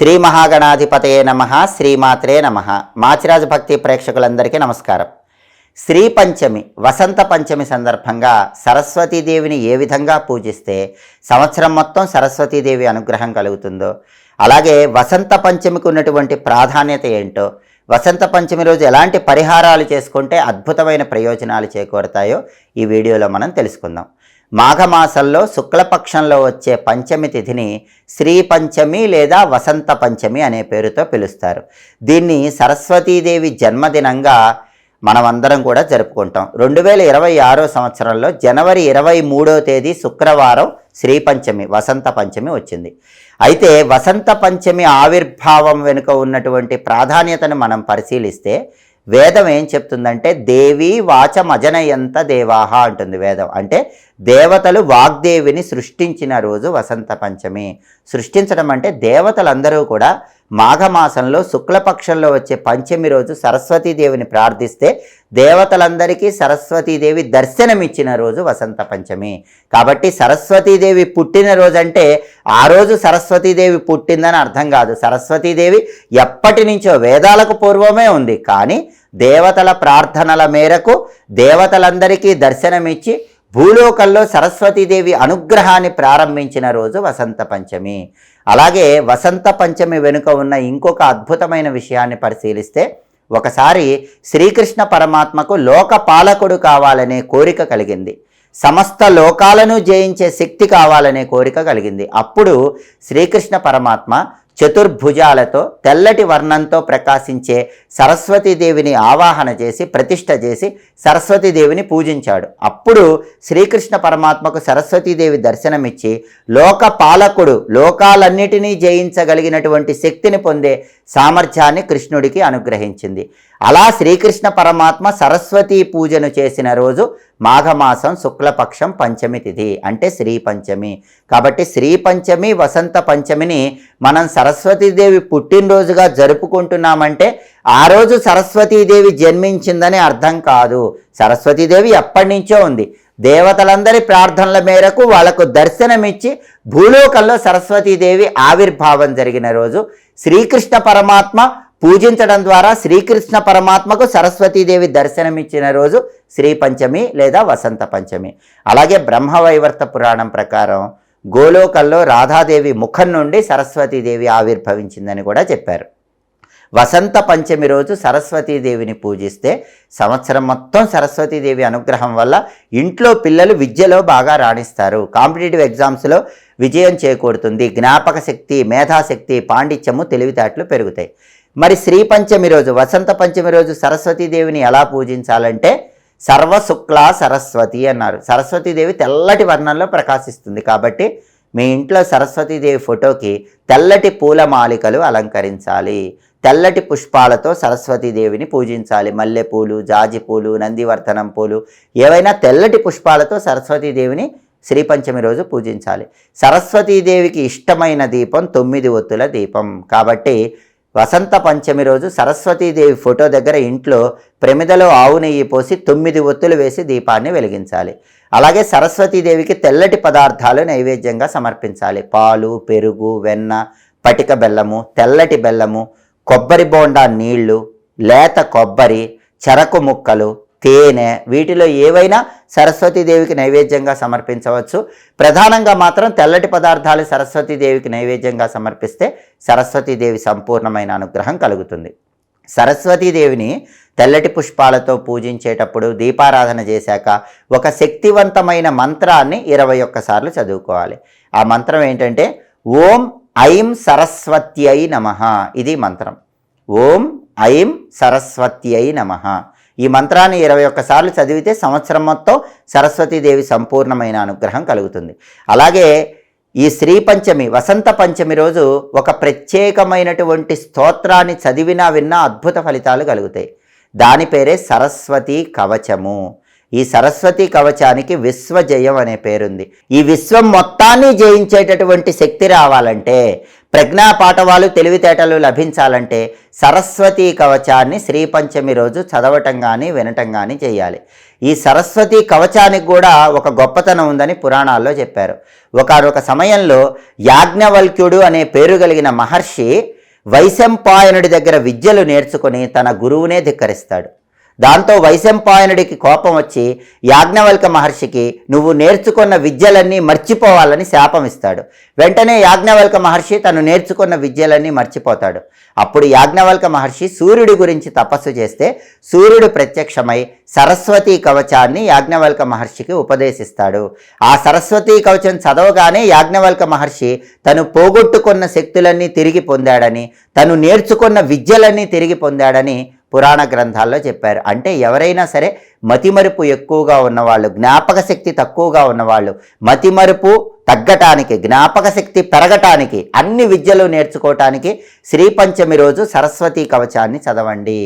శ్రీ మహాగణాధిపతయే నమ శ్రీమాత్రే నమ. మాచిరాజు భక్తి ప్రేక్షకులందరికీ నమస్కారం. శ్రీ పంచమి వసంత పంచమి సందర్భంగా సరస్వతీదేవిని ఏ విధంగా పూజిస్తే సంవత్సరం మొత్తం సరస్వతీదేవి అనుగ్రహం కలుగుతుందో అలాగే వసంత పంచమికి ఉన్నటువంటి ప్రాధాన్యత ఏంటో వసంత పంచమి రోజు ఎలాంటి పరిహారాలు చేసుకుంటే అద్భుతమైన ప్రయోజనాలు చేకూరుతాయో ఈ వీడియోలో మనం తెలుసుకుందాం. మాఘమాసంలో శుక్లపక్షంలో వచ్చే పంచమి తిథిని శ్రీ పంచమి లేదా వసంత పంచమి అనే పేరుతో పిలుస్తారు. దీన్ని సరస్వతీదేవి జన్మదినంగా మనమందరం కూడా జరుపుకుంటాం. రెండు వేల ఇరవై ఆరో సంవత్సరంలో జనవరి ఇరవై మూడో తేదీ శుక్రవారం శ్రీ పంచమి వసంత పంచమి వచ్చింది. అయితే వసంత పంచమి ఆవిర్భావం వెనుక ఉన్నటువంటి ప్రాధాన్యతను మనం పరిశీలిస్తే వేదం ఏం చెప్తుందంటే దేవి వాచమజనయంత దేవాహ అంటుంది వేదం. అంటే దేవతలు వాగ్దేవిని సృష్టించిన రోజు వసంత పంచమి. సృష్టించడం అంటే దేవతలందరూ కూడా మాఘమాసంలో శుక్లపక్షంలో వచ్చే పంచమి రోజు సరస్వతీదేవిని ప్రార్థిస్తే దేవతలందరికీ సరస్వతీదేవి దర్శనమిచ్చిన రోజు వసంత పంచమి. కాబట్టి సరస్వతీదేవి పుట్టిన రోజు అంటే ఆ రోజు సరస్వతీదేవి పుట్టిందని అర్థం కాదు. సరస్వతీదేవి ఎప్పటి నుంచో వేదాలకు పూర్వమే ఉంది. కానీ దేవతల ప్రార్థనల మేరకు దేవతలందరికీ దర్శనమిచ్చి భూలోకంలో సరస్వతీదేవి అనుగ్రహాన్ని ప్రారంభించిన రోజు వసంత పంచమి. అలాగే వసంత పంచమి వెనుక ఉన్న ఇంకొక అద్భుతమైన విషయాన్ని పరిశీలిస్తే ఒకసారి శ్రీకృష్ణ పరమాత్మకు లోక పాలకుడు కావాలనే కోరిక కలిగింది. సమస్త లోకాలను జయించే శక్తి కావాలనే కోరిక కలిగింది. అప్పుడు శ్రీకృష్ణ పరమాత్మ చతుర్భుజాలతో తెల్లటి వర్ణంతో ప్రకాశించే సరస్వతీదేవిని ఆవాహన చేసి ప్రతిష్ట చేసి సరస్వతీదేవిని పూజించాడు. అప్పుడు శ్రీకృష్ణ పరమాత్మకు సరస్వతీదేవి దర్శనమిచ్చి లోక పాలకుడు లోకాలన్నిటినీ జయించగలిగినటువంటి శక్తిని పొందే సామర్థ్యాన్ని కృష్ణుడికి అనుగ్రహించింది. అలా శ్రీకృష్ణ పరమాత్మ సరస్వతీ పూజను చేసిన రోజు మాఘమాసం శుక్లపక్షం పంచమి తిథి అంటే శ్రీ పంచమి. కాబట్టి శ్రీ పంచమి వసంత పంచమిని మనం సరస్వతీదేవి పుట్టినరోజుగా జరుపుకుంటున్నామంటే ఆ రోజు సరస్వతీదేవి జన్మించిందని అర్థం కాదు. సరస్వతీదేవి ఎప్పటి నుంచో ఉంది. దేవతలందరి ప్రార్థనల మేరకు వాళ్ళకు దర్శనమిచ్చి భూలోకంలో సరస్వతీదేవి ఆవిర్భావం జరిగిన రోజు శ్రీకృష్ణ పరమాత్మ పూజించడం ద్వారా శ్రీకృష్ణ పరమాత్మకు సరస్వతీదేవి దర్శనమిచ్చిన రోజు శ్రీ పంచమి లేదా వసంత పంచమి. అలాగే బ్రహ్మవైవర్త పురాణం ప్రకారం గోలోకల్లో రాధాదేవి ముఖం నుండి సరస్వతీదేవి ఆవిర్భవించిందని కూడా చెప్పారు. వసంత పంచమి రోజు సరస్వతీదేవిని పూజిస్తే సంవత్సరం మొత్తం సరస్వతీదేవి అనుగ్రహం వల్ల ఇంట్లో పిల్లలు విద్యలో బాగా రాణిస్తారు. కాంపిటేటివ్ ఎగ్జామ్స్లో విజయం చేకూరుతుంది. జ్ఞాపక శక్తి మేధాశక్తి పాండిత్యము తెలివితేటలు పెరుగుతాయి. మరి శ్రీ పంచమి రోజు వసంత పంచమి రోజు సరస్వతీదేవిని ఎలా పూజించాలంటే సర్వశుక్ల సరస్వతి అన్నారు. సరస్వతీదేవి తెల్లటి వర్ణంలో ప్రకాశిస్తుంది కాబట్టి మీ ఇంట్లో సరస్వతీదేవి ఫోటోకి తెల్లటి పూల మాలికలు అలంకరించాలి. తెల్లటి పుష్పాలతో సరస్వతీదేవిని పూజించాలి. మల్లెపూలు జాజి పూలు నందివర్ధనం పూలు ఏవైనా తెల్లటి పుష్పాలతో సరస్వతీదేవిని శ్రీ పంచమి రోజు పూజించాలి. సరస్వతీదేవికి ఇష్టమైన దీపం తొమ్మిది ఒత్తుల దీపం. కాబట్టి వసంత పంచమి రోజు సరస్వతీదేవి ఫోటో దగ్గర ఇంట్లో ప్రమిదలో ఆవు నెయ్యి పోసి తొమ్మిది ఒత్తులు వేసి దీపాన్ని వెలిగించాలి. అలాగే సరస్వతీదేవికి తెల్లటి పదార్థాలు నైవేద్యంగా సమర్పించాలి. పాలు పెరుగు వెన్న పటిక బెల్లము తెల్లటి బెల్లము కొబ్బరి బోండా నీళ్ళు లేత కొబ్బరి చెరకు ముక్కలు తేనె వీటిలో ఏవైనా సరస్వతీదేవికి నైవేద్యంగా సమర్పించవచ్చు. ప్రధానంగా మాత్రం తెల్లటి పదార్థాలు సరస్వతీదేవికి నైవేద్యంగా సమర్పిస్తే సరస్వతీదేవి సంపూర్ణమైన అనుగ్రహం కలుగుతుంది. సరస్వతీదేవిని తెల్లటి పుష్పాలతో పూజించేటప్పుడు దీపారాధన చేశాక ఒక శక్తివంతమైన మంత్రాన్ని ఇరవై ఒక్కసార్లు చదువుకోవాలి. ఆ మంత్రం ఏంటంటే ఓం ఐం సరస్వత్యై నమ. ఇది మంత్రం. ఓం ఐం సరస్వత్యై నమ. ఈ మంత్రాన్ని ఇరవై ఒక్కసార్లు చదివితే సంవత్సరం మొత్తం సరస్వతీదేవి సంపూర్ణమైన అనుగ్రహం కలుగుతుంది. అలాగే ఈ శ్రీ పంచమి వసంత పంచమి రోజు ఒక ప్రత్యేకమైనటువంటి స్తోత్రాన్ని చదివినా విన్నా అద్భుత ఫలితాలు కలుగుతాయి. దాని పేరే సరస్వతి కవచము. ఈ సరస్వతి కవచానికి విశ్వజయం అనే పేరుంది. ఈ విశ్వం మొత్తాన్ని జయించేటటువంటి శక్తి రావాలంటే ప్రజ్ఞా పాఠవాలు తెలివితేటలు లభించాలంటే సరస్వతీ కవచాన్ని శ్రీపంచమి రోజు చదవటం కానీ వినటం కానీ చేయాలి. ఈ సరస్వతి కవచానికి కూడా ఒక గొప్పతనం ఉందని పురాణాల్లో చెప్పారు. ఒకనొక సమయంలో యాజ్ఞవల్క్యుడు అనే పేరు కలిగిన మహర్షి వైశంపాయనుడి దగ్గర విద్యలు నేర్చుకుని తన గురువునే ధిక్కరిస్తాడు. దాంతో వైశంపాయనుడికి కోపం వచ్చి యాజ్ఞవల్క మహర్షికి నువ్వు నేర్చుకున్న విద్యలన్నీ మర్చిపోవాలని శాపం ఇస్తాడు వెంటనే యాజ్ఞవల్క మహర్షి తను నేర్చుకున్న విద్యలన్నీ మర్చిపోతాడు. అప్పుడు యాజ్ఞవల్క మహర్షి సూర్యుడి గురించి తపస్సు చేస్తే సూర్యుడు ప్రత్యక్షమై సరస్వతీ కవచాన్ని యాజ్ఞవల్క మహర్షికి ఉపదేశిస్తాడు. ఆ సరస్వతీ కవచం చదవగానే యాజ్ఞవల్క మహర్షి తను పోగొట్టుకున్న శక్తులన్నీ తిరిగి పొందాడని తను నేర్చుకున్న విద్యలన్నీ తిరిగి పొందాడని పురాణ గ్రంథాల్లో చెప్పారు. అంటే ఎవరైనా సరే మతిమరుపు ఎక్కువగా ఉన్నవాళ్ళు జ్ఞాపక శక్తి తక్కువగా ఉన్నవాళ్ళు మతిమరుపు తగ్గటానికి జ్ఞాపక శక్తి పెరగటానికి అన్ని విద్యలు నేర్చుకోవటానికి శ్రీ పంచమి రోజు సరస్వతీ కవచాన్ని చదవండి.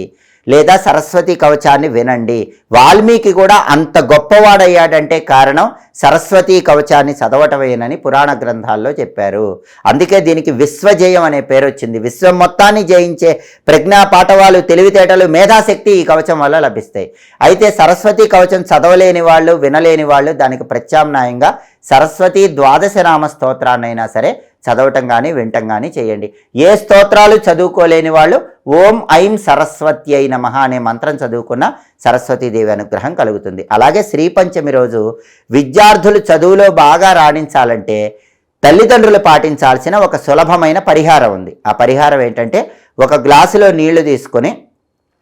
లేదా సరస్వతి కవచాన్ని వినండి. వాల్మీకి కూడా అంత గొప్పవాడయ్యాడంటే కారణం సరస్వతి కవచాన్ని చదవటమేనని పురాణ గ్రంథాల్లో చెప్పారు. అందుకే దీనికి విశ్వజయం అనే పేరు వచ్చింది. విశ్వం మొత్తాన్ని జయించే ప్రజ్ఞా పాఠవాలు తెలివితేటలు మేధాశక్తి ఈ కవచం వల్ల లభిస్తాయి. అయితే సరస్వతి కవచం చదవలేని వాళ్ళు వినలేని వాళ్ళు దానికి ప్రత్యామ్నాయంగా సరస్వతి ద్వాదశ నామ స్తోత్రాన్నైనా సరే చదవటం కానీ వినటం కానీ చేయండి. ఏ స్తోత్రాలు చదువుకోలేని వాళ్ళు ఓం ఐం సరస్వతి అయిన మహా అనే మంత్రం చదువుకున్న సరస్వతీదేవి అనుగ్రహం కలుగుతుంది. అలాగే శ్రీ పంచమి రోజు విద్యార్థులు చదువులో బాగా రాణించాలంటే తల్లిదండ్రులు పాటించాల్సిన ఒక సులభమైన పరిహారం ఉంది. ఆ పరిహారం ఏంటంటే ఒక గ్లాసులో నీళ్ళు తీసుకొని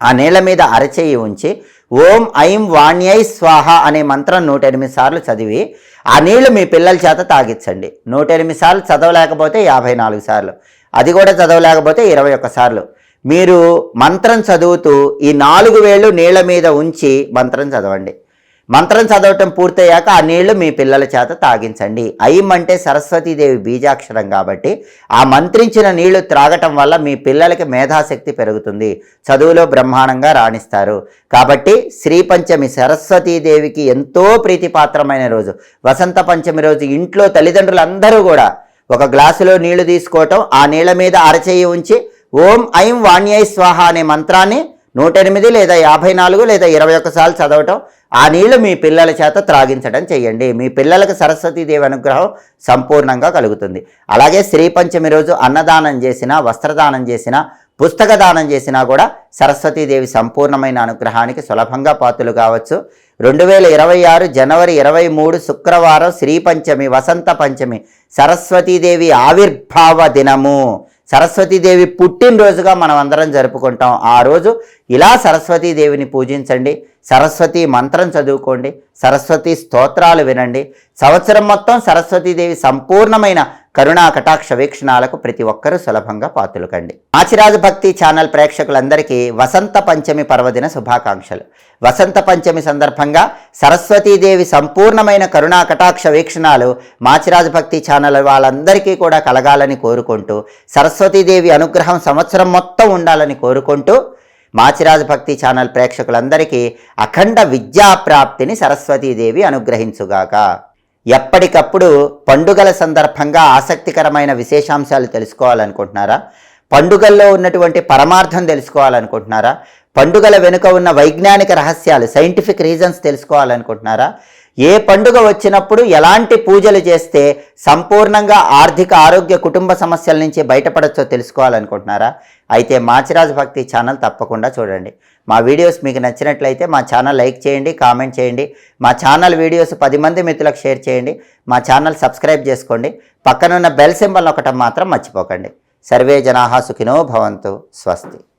ఆ నీళ్ళ మీద అరచేయి ఉంచి ఓం ఐం వాణ్యై స్వాహ అనే మంత్రం నూట ఎనిమిది సార్లు చదివి ఆ నీళ్ళు మీ పిల్లల చేత తాగించండి నూట ఎనిమిది సార్లు చదవలేకపోతే యాభై నాలుగు సార్లు. అది కూడా చదవలేకపోతే ఇరవై ఒక్క సార్లు. మీరు మంత్రం చదువుతూ ఈ నాలుగు వేళ్ళు నీళ్ళ మీద ఉంచి మంత్రం చదవండి. మంత్రం చదవటం పూర్తయ్యాక ఆ నీళ్ళు మీ పిల్లల చేత తాగించండి. ఐం అంటే సరస్వతీదేవి బీజాక్షరం కాబట్టి ఆ మంత్రించిన నీళ్ళు త్రాగటం వల్ల మీ పిల్లలకి మేధాశక్తి పెరుగుతుంది. చదువులో బ్రహ్మాండంగా రాణిస్తారు. కాబట్టి శ్రీ పంచమి సరస్వతీదేవికి ఎంతో ప్రీతిపాత్రమైన రోజు. వసంత పంచమి రోజు ఇంట్లో తల్లిదండ్రులందరూ కూడా ఒక గ్లాసులో నీళ్ళు తీసుకోవటం ఆ నీళ్ళ మీద అరచేయి ఉంచి ఓం ఐం వాణ్యై స్వాహ అనే మంత్రాన్ని నూట ఎనిమిది లేదా యాభై నాలుగు లేదా ఇరవై ఒక్కసార్లు చదవటం ఆ నీళ్ళు మీ పిల్లల చేత త్రాగించడం చేయండి. మీ పిల్లలకు సరస్వతీదేవి అనుగ్రహం సంపూర్ణంగా కలుగుతుంది. అలాగే శ్రీ పంచమి రోజు అన్నదానం చేసినా వస్త్రదానం చేసిన పుస్తక దానం చేసినా కూడా సరస్వతీదేవి సంపూర్ణమైన అనుగ్రహానికి సులభంగా పాత్రలు కావచ్చు. రెండు వేల ఇరవై ఆరు జనవరి ఇరవై మూడు శుక్రవారం శ్రీ పంచమి వసంత పంచమి సరస్వతీదేవి ఆవిర్భావ దినము. సరస్వతీదేవి పుట్టినరోజుగా మనం అందరం జరుపుకుంటాం. ఆ రోజు ఇలా సరస్వతీదేవిని పూజించండి. సరస్వతి మంత్రం చదువుకోండి. సరస్వతి స్తోత్రాలు వినండి. సంవత్సరం మొత్తం సరస్వతీదేవి సంపూర్ణమైన కరుణా కటాక్ష వీక్షణాలకు ప్రతి ఒక్కరూ సులభంగా పాతులకండి మాచిరాజు భక్తి ఛానల్ ప్రేక్షకులందరికీ వసంత పంచమి పర్వదిన శుభాకాంక్షలు. వసంత పంచమి సందర్భంగా సరస్వతీదేవి సంపూర్ణమైన కరుణా కటాక్ష వీక్షణాలు మాచిరాజు భక్తి ఛానల్ వాళ్ళందరికీ కూడా కలగాలని కోరుకుంటూ సరస్వతీదేవి అనుగ్రహం సంవత్సరం మొత్తం ఉండాలని కోరుకుంటూ మాచిరాజు భక్తి ఛానల్ ప్రేక్షకులందరికీ అఖండ విద్యాప్రాప్తిని సరస్వతీదేవి అనుగ్రహించుగాక. ఎప్పటికప్పుడు పండుగల సందర్భంగా ఆసక్తికరమైన విశేషాంశాలు తెలుసుకోవాలనుకుంటున్నారా? పండుగల్లో ఉన్నటువంటి పరమార్థం తెలుసుకోవాలనుకుంటున్నారా? పండుగల వెనుక ఉన్న వైజ్ఞానిక రహస్యాలు సైంటిఫిక్ రీజన్స్ తెలుసుకోవాలనుకుంటున్నారా? ఏ పండుగ వచ్చినప్పుడు ఎలాంటి పూజలు చేస్తే సంపూర్ణంగా ఆర్థిక ఆరోగ్య కుటుంబ సమస్యల నుంచి బయటపడచ్చో తెలుసుకోవాలనుకుంటున్నారా? అయితే మాచిరాజు భక్తి ఛానల్ తప్పకుండా చూడండి. మా వీడియోస్ మీకు నచ్చినట్లయితే మా ఛానల్ లైక్ చేయండి కామెంట్ చేయండి. మా ఛానల్ వీడియోస్ పది మంది మిత్రులకు షేర్ చేయండి. మా ఛానల్ సబ్స్క్రైబ్ చేసుకోండి. పక్కనున్న బెల్ సింబల్ ఒకటం మాత్రం మర్చిపోకండి. సర్వే జనాహా సుఖినో భవంతు. స్వస్తి.